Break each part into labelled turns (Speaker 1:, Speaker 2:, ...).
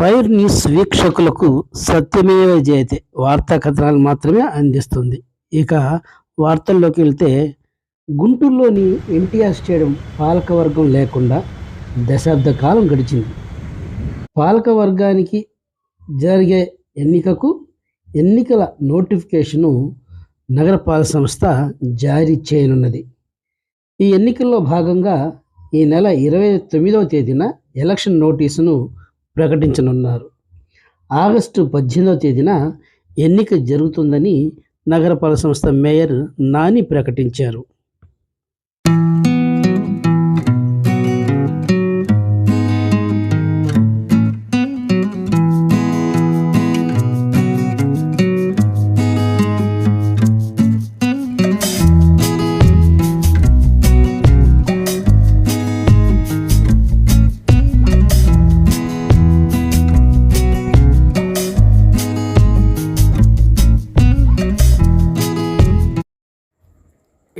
Speaker 1: Fire news వీక్షకులకు సత్యమేవ జయతే. వార్తా కథనాలు మాత్రమే అందిస్తుంది. ఇక వార్తల్లోకి వెళ్తే గుంటూరులోని ఎన్టీఆర్ స్టేడియం పాలకవర్గం లేకుండా దశాబ్ద కాలం గడిచింది. పాలకవర్గానికి జరిగే ఎన్నికకు ఎన్నికల నోటిఫికేషను నగరపాలక సంస్థ జారీ చేయనున్నది. ఈ ఎన్నికల్లో భాగంగా ఈ నెల ఇరవై తొమ్మిదవ తేదీన ఎలక్షన్ నోటీసును ప్రకటించనున్నారు. ఆగస్టు పద్దెనిమిదవ తేదీన ఎన్నిక జరుగుతుందని నగరపాలక సంస్థ మేయర్ నాని ప్రకటించారు.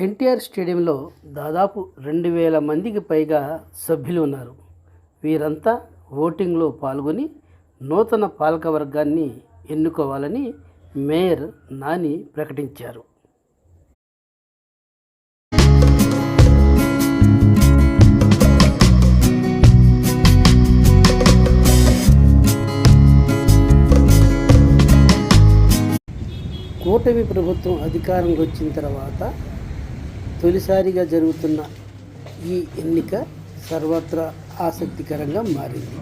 Speaker 1: ఎన్టీఆర్ స్టేడియంలో దాదాపు రెండు వేల మందికి పైగా సభ్యులు ఉన్నారు. వీరంతా ఓటింగ్లో పాల్గొని నూతన పాలకవర్గాన్ని ఎన్నుకోవాలని మేయర్ నాని ప్రకటించారు. కూటమి ప్రభుత్వం అధికారంలో వచ్చిన తర్వాత తొలిసారిగా జరుగుతున్న ఈ ఎన్నిక సర్వత్రా ఆసక్తికరంగా మారింది.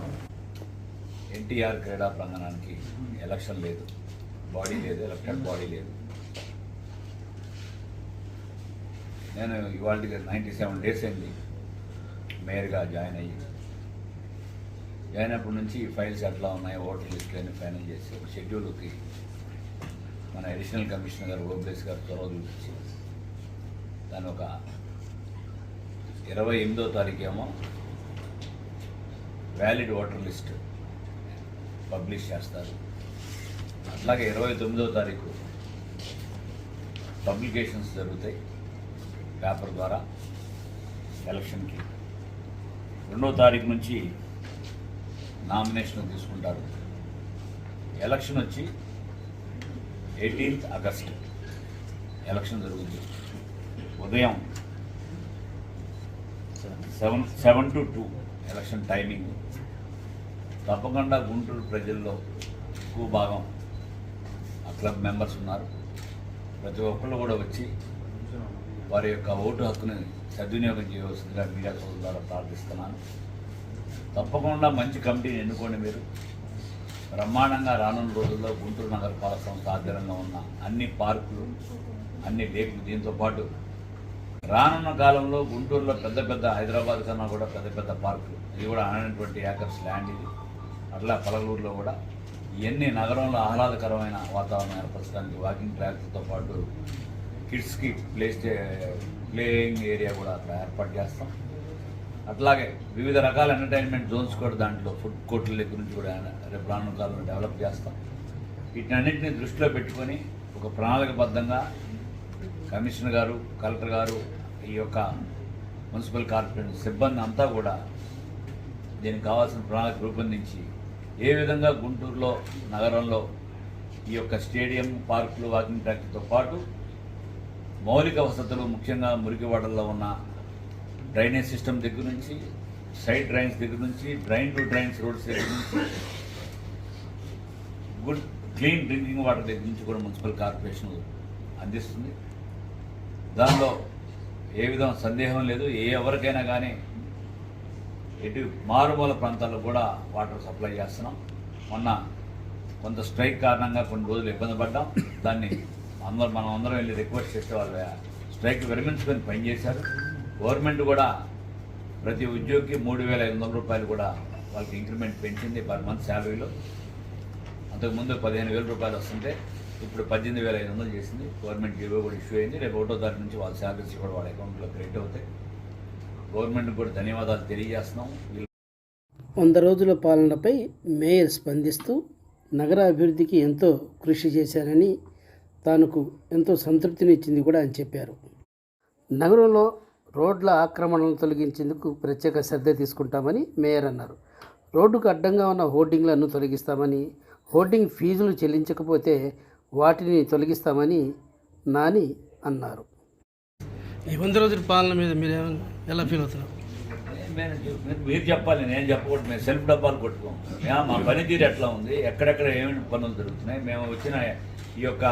Speaker 2: ఎన్టీఆర్ క్రీడా ప్రాంగణానికి ఎలక్షన్ లేదు. బాడీ లేదు ఎలక్టెడ్ బాడీ లేదు. నేను ఇవాళ నైంటీ సెవెన్ డేస్ అయింది మేయర్గా జాయిన్ అయ్యి. జాయిన్ అయినప్పటి నుంచి ఫైల్స్ ఎట్లా ఉన్నాయి ఓటర్ లిస్టులన్నీ ఫైనల్ చేసి ఒక షెడ్యూల్కి మన అడిషనల్ కమిషనర్ గారు ఓబ్లేస్ గారు చొరవ చూపించి దాని ఒక ఇరవై ఎనిమిదో తారీఖు ఏమో వ్యాలిడ్ ఓటర్ లిస్ట్ పబ్లిష్ చేస్తారు. అట్లాగే ఇరవై తొమ్మిదో తారీఖు పబ్లికేషన్స్ జరుగుతాయి పేపర్ ద్వారా ఎలక్షన్కి. రెండో తారీఖు నుంచి నామినేషన్ తీసుకుంటారు. ఎలక్షన్ వచ్చి ఎయిటీన్త్ ఆగస్ట్ ఎలక్షన్ జరుగుతుంది ఉదయం seven seven to two election timing. తప్పకుండా గుంటూరు ప్రజల్లో ఎక్కువ భాగం ఆ క్లబ్ మెంబర్స్ ఉన్నారు. ప్రతి ఒక్కళ్ళు కూడా వచ్చి వారి యొక్క ఓటు హక్కుని సద్వినియోగం చేయవలసిందిగా మీడియా సోదరుల ద్వారా ప్రార్థిస్తున్నాను. తప్పకుండా మంచి కమిటీని ఎన్నుకోండి మీరు. బ్రహ్మాండంగా రానున్న రోజుల్లో గుంటూరు నగరపాలక సంస్థ ఆధ్వర్యంలో ఉన్న అన్ని పార్కులు అన్ని లేకులు దీంతో పాటు రానున్న కాలంలో గుంటూరులో పెద్ద పెద్ద హైదరాబాద్ కన్నా కూడా పెద్ద పెద్ద పార్కులు. ఇది కూడా అనేటువంటి ఏకర్స్ ల్యాండ్ ఇది. అట్లా పలగూరులో కూడా ఇవన్నీ నగరంలో ఆహ్లాదకరమైన వాతావరణం ఏర్పరచడానికి వాకింగ్ ట్రాక్స్తో పాటు కిడ్స్కి ప్లే ప్లేయింగ్ ఏరియా కూడా అక్కడ ఏర్పాటు చేస్తాం. అట్లాగే వివిధ రకాల ఎంటర్టైన్మెంట్ జోన్స్ కూడా దాంట్లో ఫుడ్ కోర్టుల దగ్గర నుంచి కూడా రేపు రానున్న కాలంలో డెవలప్ చేస్తాం. వీటన్నిటిని దృష్టిలో పెట్టుకొని ఒక ప్రణాళికబద్ధంగా కమిషనర్ గారు కలెక్టర్ గారు ఈ యొక్క మున్సిపల్ కార్పొరేషన్ సిబ్బంది అంతా కూడా దీనికి కావాల్సిన ప్రణాళిక రూపొందించి ఏ విధంగా గుంటూరులో నగరంలో ఈ యొక్క స్టేడియం పార్కులు వాకింగ్ ట్రాక్తో పాటు మౌలిక వసతులు ముఖ్యంగా మురికివాడల్లో ఉన్న డ్రైనేజ్ సిస్టమ్ దగ్గర నుంచి సైడ్ డ్రైన్స్ దగ్గర నుంచి డ్రైన్ టు డ్రైన్స్ రోడ్స్ దగ్గర నుంచి గుడ్ క్లీన్ డ్రింకింగ్ వాటర్ దగ్గర నుంచి కూడా మున్సిపల్ కార్పొరేషన్ అందిస్తుంది. దానిలో ఏ విధం సందేహం లేదు ఏ ఎవరికైనా కానీ ఎటు మారుమూల ప్రాంతాల్లో కూడా వాటర్ సప్లై చేస్తున్నాం. మొన్న కొంత స్ట్రైక్ కారణంగా కొన్ని రోజులు ఇబ్బంది పడ్డాం. దాన్ని అందరూ మనం అందరం వెళ్ళి రిక్వెస్ట్ చేస్తే వాళ్ళు స్ట్రైక్ విరమించుకొని పనిచేశారు గవర్నమెంట్ కూడా ప్రతి ఉద్యోగికి మూడు వేల ఐదు వందల రూపాయలు కూడా వాళ్ళకి ఇంక్రిమెంట్ పెంచింది పర్ మంత్ శాలరీలో. అంతకుముందు పదిహేను వేల రూపాయలు వస్తుంటే ఇప్పుడు పద్దెనిమిది వేల ఐదు వందలు చేసింది. గవర్నమెంట్ జీవో కూడా ఇష్యూ అయింది. రేపు ఒకటో తారీఖు నుంచి వాళ్ళ శాలరీస్ కూడా వాళ్ళ అకౌంట్లో క్రెడిట్ అవుతాయి. గవర్నమెంట్ కూడా ధన్యవాదాలు తెలియజేస్తున్నాం.
Speaker 1: వంద రోజుల పాలనపై మేయర్ స్పందిస్తూ నగర అభివృద్ధికి ఎంతో కృషి చేశారని తనకు ఎంతో సంతృప్తినిచ్చింది కూడా అని చెప్పారు. నగరంలో రోడ్ల ఆక్రమణలను తొలగించేందుకు ప్రత్యేక శ్రద్ధ తీసుకుంటామని మేయర్ అన్నారు. రోడ్డుకు అడ్డంగా ఉన్న హోర్డింగ్లను తొలగిస్తామని హోర్డింగ్ ఫీజులు చెల్లించకపోతే వాటిని తొలగిస్తామని నాని అన్నారు. ఈ వంద రోజుల పాలన మీద మీరు ఎలా ఫీల్ అవుతున్నారు?
Speaker 2: మీరు చెప్పాలి నేను చెప్పకూడదు మేము సెల్ఫ్ డబ్బాలు కొట్టుకోం. మేము మా పనితీరు ఎట్లా ఉంది? ఎక్కడెక్కడ ఏమేమి పనులు జరుగుతున్నాయి? మేము వచ్చిన ఈ యొక్క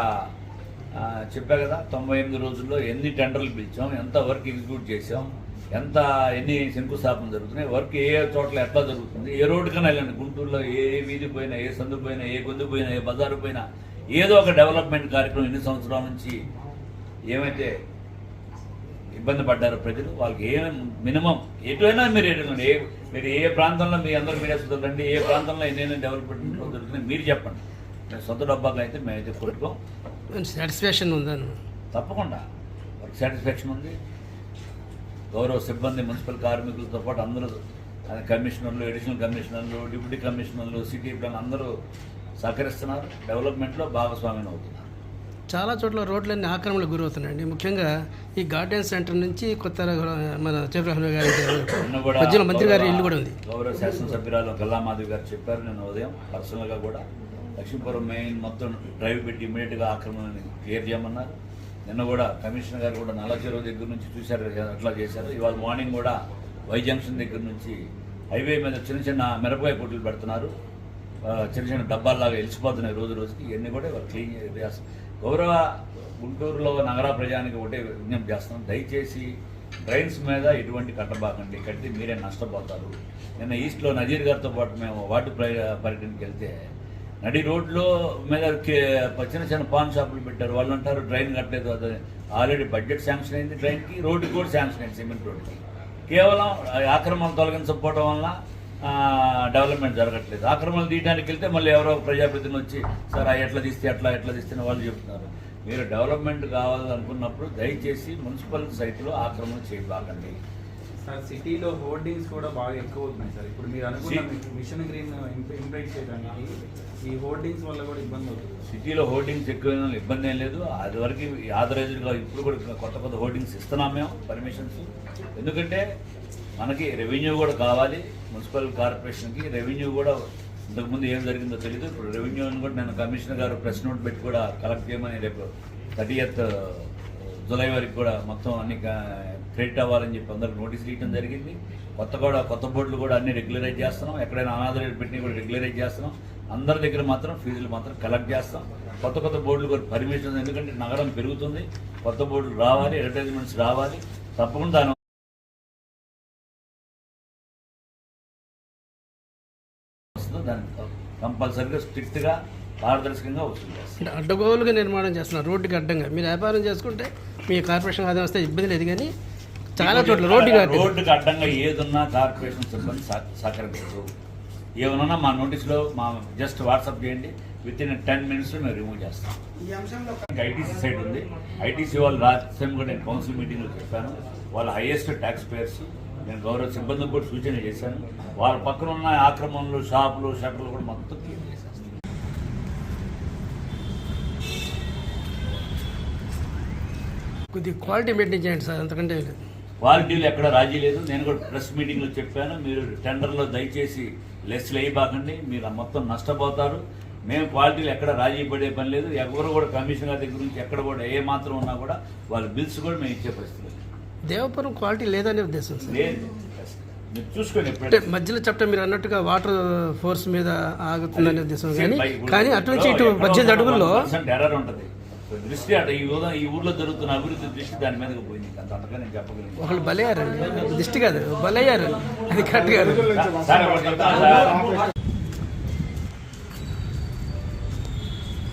Speaker 2: చెప్పా కదా తొంభై ఎనిమిది రోజుల్లో ఎన్ని టెండర్లు పిలిచాం? ఎంత వర్క్ ఎగ్జిక్యూట్ చేసాం ఎంత ఎన్ని శంకుస్థాపన జరుగుతున్నాయి? వర్క్ ఏ ఏ చోట్ల ఎట్లా జరుగుతుంది? ఏ రోడ్డుకైనా వెళ్ళండి. గుంటూరులో ఏ ఏ వీధి పోయినా ఏ సందు పోయినా ఏ గొంతు పోయినా ఏ బజారు పోయినా ఏదో ఒక డెవలప్మెంట్ కార్యక్రమం ఎన్ని సంవత్సరాల నుంచి ఏమైతే ఇబ్బంది పడ్డారు ప్రజలు వాళ్ళకి ఏ మినిమం ఎటువైనా మీరు ఏ మీరు ఏ ప్రాంతంలో మీ అందరూ మీడియా రండి ఏ ప్రాంతంలో ఎన్నైనా డెవలప్మెంట్ జరుగుతున్నాయి మీరు చెప్పండి. మేము సొంత డబ్బాగా అయితే మేమైతే కొట్టుకోం.
Speaker 1: సాటిస్ఫాక్షన్ ఉందని
Speaker 2: తప్పకుండా. వర్క్ సాటిస్ఫాక్షన్ ఉంది. గౌరవ సిబ్బంది మున్సిపల్ కార్మికులతో పాటు అందరూ అది కమిషనర్లు అడిషనల్ కమిషనర్లు డిప్యూటీ కమిషనర్లు సిటీ ప్లాన్ అందరూ సహకరిస్తున్నారు డెవలప్మెంట్లో భాగస్వామ్యం అవుతున్నారు.
Speaker 1: చాలా చోట్ల రోడ్లన్నీ ఆక్రమణకు గురవుతున్నాయండి. ముఖ్యంగా ఈ గార్డెన్ సెంటర్ నుంచి కొత్త మన చంద్రబాబు గారి మధ్యలో మంత్రి గారి ఇల్లు కూడా ఉంది.
Speaker 2: గౌరవ శాసనసభ్యురాలు గల్లామాధవి గారు చెప్పారు నేను ఉదయం పర్సనల్గా కూడా. లక్ష్మీపురం మెయిన్ మొత్తం డ్రైవ్ పెట్టి ఇమీడియట్గా ఆక్రమణని క్లియర్ చేయమన్నారు. నిన్న కూడా కమిషనర్ గారు కూడా నల్ల చెరువు దగ్గర నుంచి చూశారు అట్లా చేశారు. ఇవాళ మార్నింగ్ కూడా వై జంక్షన్ దగ్గర నుంచి హైవే మీద చిన్న చిన్న మిరపకాయ కొట్లు పెడుతున్నారు. చిన్న చిన్న డబ్బాల్లాగా వెలిసిపోతున్నాయి రోజు రోజుకి. ఇవన్నీ కూడా ఇవాళ క్లీన్ చేస్తారు గౌరవ గుంటూరులో నగర ప్రజానికి ఒకటే విజ్ఞప్తి చేస్తున్నాం. దయచేసి డ్రైన్స్ మీద ఎటువంటి కట్టబాకండి. కట్టి మీరే నష్టపోతారు. నిన్న ఈస్ట్లో నజీర్ గారితో పాటు మేము వాటి పర్యటనకి వెళ్తే నడి రోడ్లో మీద చిన్న చిన్న పాన్ షాపులు పెట్టారు. వాళ్ళు అంటారు డ్రైన్ కట్టలేదు. అది ఆల్రెడీ బడ్జెట్ శాంక్షన్ అయింది డ్రైన్కి. రోడ్డుకి కూడా శాంక్షన్ అయింది సిమెంట్ రోడ్డుకి. కేవలం ఆక్రమణ తొలగించకపోవడం వల్ల డెవలప్మెంట్ జరగట్లేదు. ఆక్రమణలు తీయడానికి వెళ్తే మళ్ళీ ఎవరో ప్రజాప్రతినిధులు వచ్చి సార్ ఎట్లా తీస్తే ఎట్లా ఎట్లా తీస్తే వాళ్ళు చెప్తున్నారు. మీరు డెవలప్మెంట్ కావాలనుకున్నప్పుడు దయచేసి మున్సిపల్ సైట్లో ఆక్రమణ చేయబాకండి.
Speaker 3: సార్ సిటీలో హోర్డింగ్స్ కూడా బాగా ఎక్కువ అవుతున్నాయి సార్. ఇప్పుడు మీరు అనుకున్న మిషన్ గ్రీన్ ఇంప్లైట్ చేయడానికి ఈ హోర్డింగ్స్ వల్ల కూడా ఇబ్బంది అవుతుంది.
Speaker 2: సిటీలో హోర్డింగ్స్ ఎక్కువ ఇబ్బంది ఏం లేదు. అది వరకు ఆథరైజ్డ్గా ఇప్పుడు కూడా కొత్త కొత్త హోర్డింగ్స్ ఇస్తున్నాం మేము పర్మిషన్స్. ఎందుకంటే మనకి రెవెన్యూ కూడా కావాలి. మున్సిపల్ కార్పొరేషన్కి రెవెన్యూ కూడా ఇంతకుముందు ఏం జరిగిందో తెలియదు ఇప్పుడు రెవెన్యూ కూడా నేను కమిషనర్ గారు ప్రెస్ నోట్ పెట్టి కూడా కలెక్ట్ చేయమని రేపు థర్టీయత్ జూలై వరకు కూడా మొత్తం అన్ని క్రెడిట్ అవ్వాలని చెప్పి అందరికి నోటీసులు ఇవ్వడం జరిగింది. కొత్త కూడా కొత్త బోర్డులు కూడా అన్ని రెగ్యులరైజ్ చేస్తున్నాం. ఎక్కడైనా అనాథ రేట్ పెట్టినా కూడా రెగ్యులరైజ్ చేస్తున్నాం. అందరి దగ్గర మాత్రం ఫీజులు మాత్రం కలెక్ట్ చేస్తాం. కొత్త కొత్త బోర్డులు కూడా పర్మిషన్ ఎందుకంటే నగరం పెరుగుతుంది. కొత్త బోర్డులు రావాలి అడ్వర్టైజ్మెంట్స్ రావాలి. తప్పకుండా దాన్ని కంపల్సరీగా స్ట్రిక్ట్గా పారదర్శకంగా
Speaker 1: అంటే అడ్డగోలుగా నిర్మాణం చేస్తున్నారు రోడ్డుకి అడ్డంగా. మీరు వ్యాపారం చేసుకుంటే మీ కార్పొరేషన్ ఆదాయం వస్తే ఇబ్బంది లేదు కానీ చాలా చోట్ల రోడ్డుకి
Speaker 2: రోడ్డుకి అడ్డంగా ఏదున్నా కార్పొరేషన్ సిబ్బంది సహ- సహకరించదు ఏమన్నా మా నోటీస్లో మా జస్ట్ వాట్సాప్ చేయండి. విత్ ఇన్ టెన్ మినిట్స్లో మేము రిమూవ్ చేస్తాం. ఐటీసీ సైడ్ ఉంది. ఐటీసీ వాళ్ళు టైం కూడా నేను కౌన్సిల్ మీటింగ్లో చెప్పాను. వాళ్ళ హైయెస్ట్ ట్యాక్స్ పేయర్స్ నేను గౌరవ సిబ్బందికి కూడా సూచన చేశాను. వాళ్ళ పక్కన ఉన్న ఆక్రమణలు షాపులు షట్టర్లు కూడా మొత్తం క్లీన్ చేసేస్తాను.
Speaker 1: కొద్దిగా క్వాలిటీ మెయింటైన్ చేయండి సార్ అంతకంటే లేదు.
Speaker 2: క్వాలిటీలో ఎక్కడ రాజీ లేదు. నేను కూడా ప్రెస్ మీటింగ్లో చెప్పాను మీరు టెండర్లో దయచేసి లెస్ వేయబాకండి మీరు మొత్తం నష్టపోతారు. మేము క్వాలిటీలు ఎక్కడ రాజీ పడే పని లేదు. ఎవరు కూడా కమిషనర్ దగ్గర నుంచి ఎక్కడ కూడా ఏ మాత్రం ఉన్నా కూడా వాళ్ళ బిల్స్ కూడా మేము ఇచ్చే పరిస్థితి.
Speaker 1: దేవపురం క్వాలిటీ లేదనే ఉద్దేశం సార్ అంటే మధ్యలో చెప్తే మీరు అన్నట్టుగా వాటర్ ఫోర్స్ మీద ఆగుతుందనే ఉద్దేశం కానీ కానీ అటు నుంచి ఇటు పద్దెనిమిది
Speaker 2: ఒక
Speaker 1: అడుగుల్లో
Speaker 2: 1% ఎర్రర్ ఉంటుంది దృష్టి అట ఈ ఈ ఊర్లో జరుగుతున్న అభివృద్ధి దృష్టి దాని మీదకి పోయింది అంత అంతగా నేను చెప్పగలను
Speaker 1: ఒకళ్ళు బలయ్యారండి దిష్టి కాదు బలయ్యారు అది కరెక్ట్ కాదు